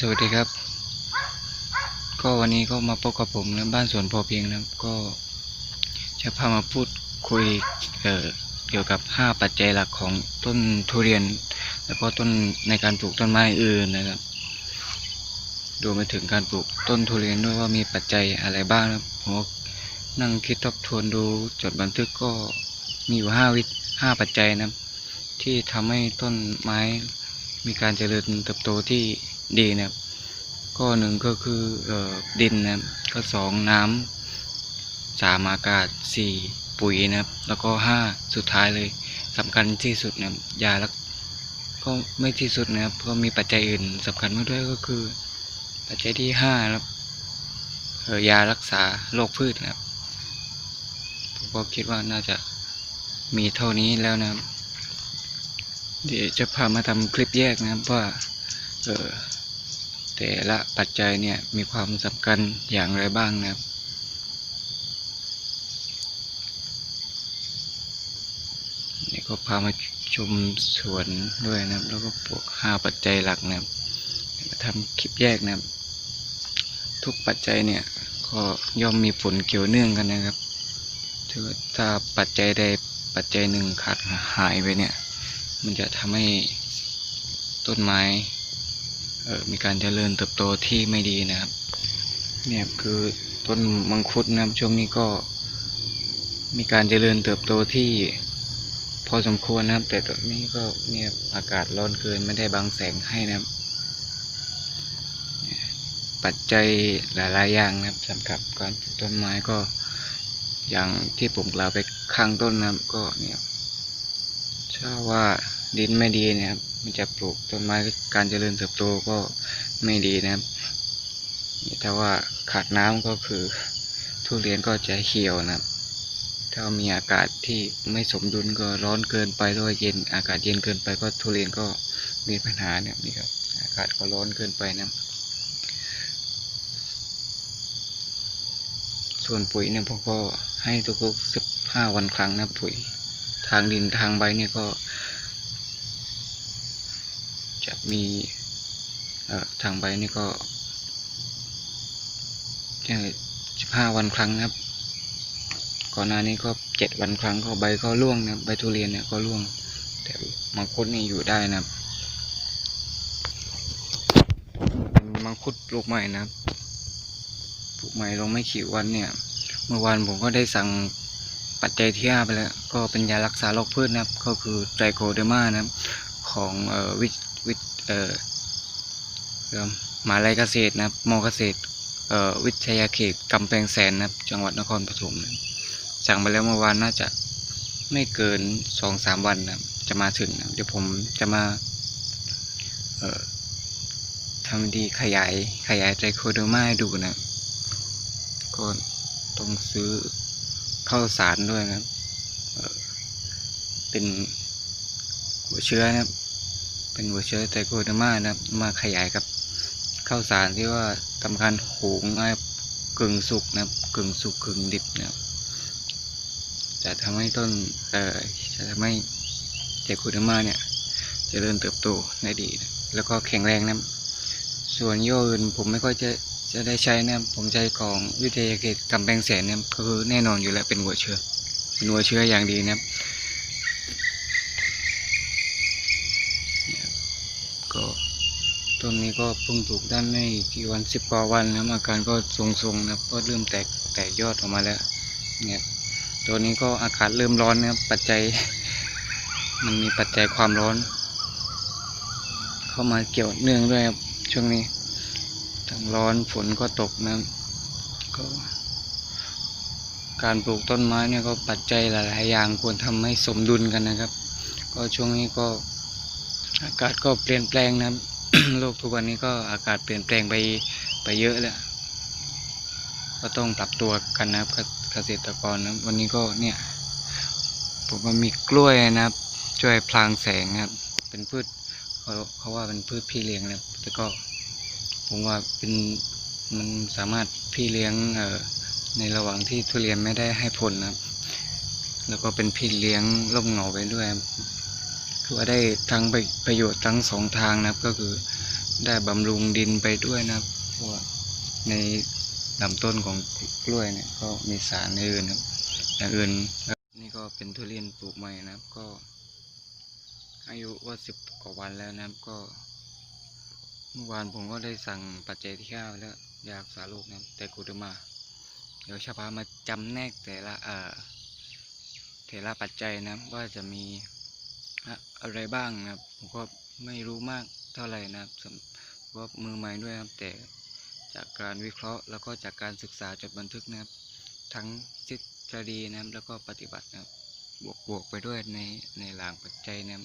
สวัสดีครับ ก็วันนี้ก็มาพบกับผมนะบ้านสวนพอเพียงนะก็จะพามาพูดคุยเอ่อเกี่ยวกับ 5 ปัจจัยหลักของต้นทุเรียน แล้วก็ต้นในการปลูกต้นไม้อื่นนะครับรวมไปถึงการปลูกต้นทุเรียนด้วยว่ามีปัจจัยอะไรบ้างนะผมนั่งคิดทบทวนดูจดบันทึกก็มีอยู่5วิห้าปัจจัยนะที่ทำให้ต้นไม้มีการเจริญเติบโตที่ ดีนะครับก็หนึ่งก็คือออดินนะครับก็สองน้ำสามอากาศสี่ปุ๋ยนะครับ แล้วก็ห้าสุดท้ายเลยสำคัญที่สุดนะยารักก็ไม่ที่สุดนะครับก็มีปัจจัยอื่นสำคัญมากด้วยก็คือ ปัจจัยที่ห้าครับยารักษาโรคพืชนะครับผมก็คิดว่าน่าจะมีเท่านี้แล้วนะครับ เดี๋ยวจะพามาทำคลิปแยกนะครับว่าเออ แต่ละปัจจัยเนี่ยมีความสำคัญอย่างไรบ้างนะครับ นี่ก็พามาชมสวนด้วยนะครับ แล้วก็พวกห้าปัจจัยหลักนะครับทำคลิปแยกนะครับ ทุกปัจจัยเนี่ยก็ย่อมมีผลเกี่ยวเนื่องกันนะครับถ,ถ้าปัจจัยใดปัจจัยหนึ่งขาดหายไปเนี่ย มันจะทำให้ต้นไม้ มีการเจริญเติบโตที่ไม่ดีนะครับ เนี่ยคือต้นมังคุดนะครับช่วงนี้ก็ มีการเจริญเติบโตที่พอสมควรนะครับ แต่ตอนนี้ก็เนี่ยอากาศร้อนเกินไม่ได้บังแสงให้นะครับปัจจัยหลายๆอย่างนะครับสำหรับการปลูกต้นไม้ก็อย่างที่ผมกล่าวไปข้างต้นนะครับก็เนี่ยถ้าว่า ดินไม่ดีเนะครับ มันจะปลูกต้นไม้การเจริญเติบโตก็ไม่ดีนะครับถ้าว่าขาดน้ำก็คือทุเรียนก็จะเหี่ยวนะครับ ถ้ามีอากาศที่ไม่สมดุลก็ร้อนเกินไปหรือว่าเย็นอากาศเย็นเกินไปก็ทุเรียนก็มีปัญหาเนี่ยนี่ครับอากาศก็ร้อนเกินไปนะครับส่วนปุ๋ยเนี่ยผมก็ให้ทุกๆสิบห้าวันครั้งนะปุ๋ย ทางดินทางใบเนี่ยก็ จะมีทางใบนี่ก็สิบห้าวันครั้งนะครับ ก่อนหน้านี้ก็เจ็ดวันครั้งก็ใบก็ร่วงนะใบทุเรียนเนี่ยก็ร่วง แต่มังคุดนี่อยู่ได้นะครับมังคุดลูกใหม่นะครับปลูกใหม่ลงไม่กี่วันเนี่ย เมื่อวานผมก็ได้สั่งปัจจัยที่ห้าไปแล้ว ก็เป็นยารักษาโรคพืชนะครับ ก็คือไตรโคเดอร์มานะครับ ของวิ วิเอ่อเอิ่มมหาลัยเกษตรนะครับมเกษตรเอ่อวิทยาเขตกำแพงแสนนะครับ จังหวัดนครปฐมนะสั่งไปแล้วเมื่อวานน่าจะไม่เกินสองสามวันนะจะมาถึงนะเดี๋ยวผมจะมาเอ่อทำดีขยายขยายไตรโคเดอร์มาให้ดูนะก็ต้องซื้อข้าวสารด้วยนะเเป็นหัวเชื้อนะครับ เป็นหัวเชื้อไตโคเดอร์มานะครับ มาขยายกับข้าวสารที่ว่าทำการหุงนะครับกึ่งสุกนะครับกึ่งสุกกึ่งดิบนะครับจะทำให้ต้นเอ่อจะทำให้ไตโคเดอร์มาเนี่ยเจริญเติบโตได้ดีนะแล้วก็แข็งแรงนะส่วนโยอื่นผมไม่ค่อยจะจะได้ใช้นะผมใช้ของวิทยาเขตกำแพงแสนนะก็คือแน่นอนอยู่แล้วเป็นหัวเชื้อเป็นหัวเชื้ออย่างดีนะครับเนี่ยก็ ต้นนี้ก็เพิ่งปลูกได้ไม่กี่วันสิบกว่าวันนะอาการก็ทรงๆนะครับก็เริ่มแตกแตกยอดออกมาแล้วเนี่ยตัวนี้ก็อากาศเริ่มร้อนนะครับปัจจัย มันมีปัจจัยความร้อน เข้ามาเกี่ยวเนื่องด้วยครับช่วงนี้ทั้งร้อนฝนก็ตกนะก็การปลูกต้นไม้เนี่ยก็ปัจจัยหลายๆอย่างควรทำให้สมดุลกันนะครับ ก็ช่วงนี้ก็อากาศก็เปลี่ยนแปลงนะครับ โลกทุกวันนี้ก็อากาศเปลี่ยนแปลงไปไปเยอะแล้วก็ต้องปรับตัวกันนะครับเกษตรกรนะวันนี้ก็เนี่ยผมก็มีกล้วยนะครับช่วยพลางแสงนะครับ เป็นพืชเขาเขาว่าเป็นพืชพี่เลี้ยงนะแต่ก็ผมว่าเป็นมันสามารถพี่เลี้ยงเอ่อในระหว่างที่ทุเรียนไม่ได้ให้ผลนะครับ แล้วก็เป็นพี่เลี้ยงร่มเงาไปด้วย คือว่าได้ทั้งประประโยชน์ทั้งสองทางนะครับ ก็คือได้บำรุงดินไปด้วยนะครับเพราะว่าในลำต้นของกล้วยเนี่ยก็มีสารอื่นนะครับอย่างอื่นนี่ก็เป็นทุเรียนปลูกใหม่นะครับ ก็อายุว่าสิบกว่าวันแล้วนะครับก็เมื่อวานผมก็ได้สั่งปัจเจัยที่ข้าวแล้วยากษาโรคนะแต่กูจะมา เดี๋ยวชาพามาจำแนกแต่ละเอ่อแต่ละปัจจัยนะครับว่าจะมี อะไรบ้างนะครับ ผมก็ไม่รู้มากเท่าไหร่นะครับเพราะว่ามือใหม่ด้วยครับ แต่จากการวิเคราะห์แล้วก็จากการศึกษาจดบันทึกนะครับ ทั้งทฤษฎีนะครับแล้วก็ปฏิบัตินะครับ บวกบวกไปด้วยในในหลางปัจจัยนะครับ